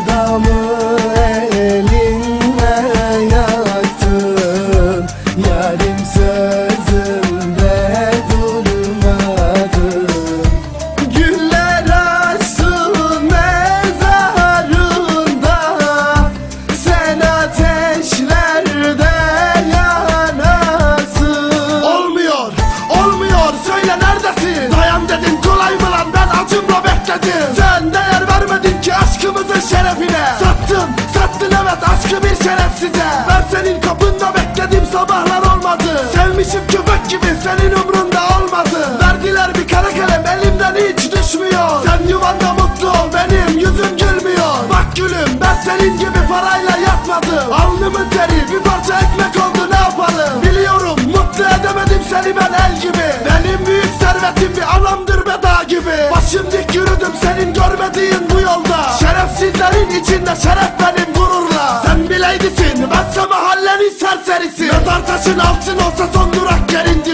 sevdamı elinle yaktın. Yarim sözümde durmadın. Güller açsın mezarında. Sen ateşlerde yanasın. Olmuyor, olmuyor. Söyle neredesin? Dayan dedin kolay mı lan? Ben acımla bekledim. Köpek gibi senin umrunda olmadı. Verdiler bir kara kalem elimden hiç düşmüyor. Sen yuvanda mutlu ol benim yüzüm gülmüyor. Bak gülüm ben senin gibi parayla yatmadım. Alnımın teri bir parça ekmek oldu ne yapalım? Biliyorum mutlu edemedim seni ben el gibi. Benim büyük servetim bir anamdır be dağ gibi. Başım dik yürüdüm senin görmediğin bu yolda. Şerefsizlerin içinde şeref benim gururla. Sen bileydisin bense mahallenin serserisi. Mezar taşın altın olsa son durak yerin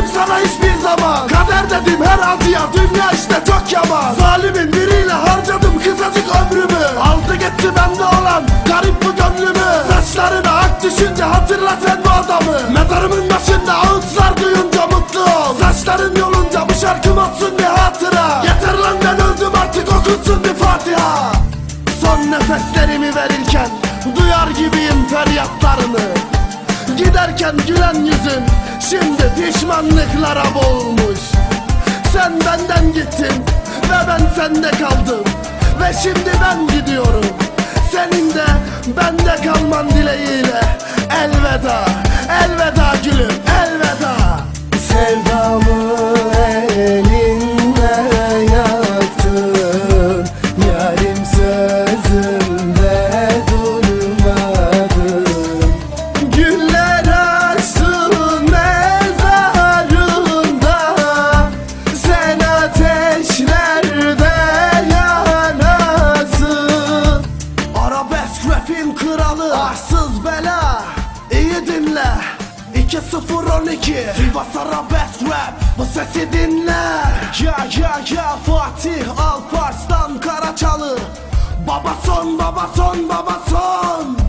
isyan etmedim sana hiçbir zaman. Kader dedim her acıya dünya işte çok yaman. Zalimin biriyle harcadım kısacık ömrümü. Aldı gitti bende olan garip bu gönlümü. Saçlarına ak düşünce hatırla sen bu adamı. Mezarımın başında ağıtlar duyunca mutlu ol. Saçların yolunca bu şarkım olsun bir hatıra. Yeter lan ben öldüm artık okunsun bir Fatiha. Son nefeslerimi verirken Duyar gibiyim feryatlarını. Giderken gülen yüzün Şimdi pişmanlıklara boğulmuş. Sen benden gittin Ve ben sende kaldım. Ve şimdi ben gidiyorum. Senin de bende kalman dileğiyle Elveda kralı Arsız bela İyi dinle. 2012 Sivas Arabesk rap Bu sesi dinle. Ya ya ya Fatih Alparslan Karaçalı. Baba son baba son baba son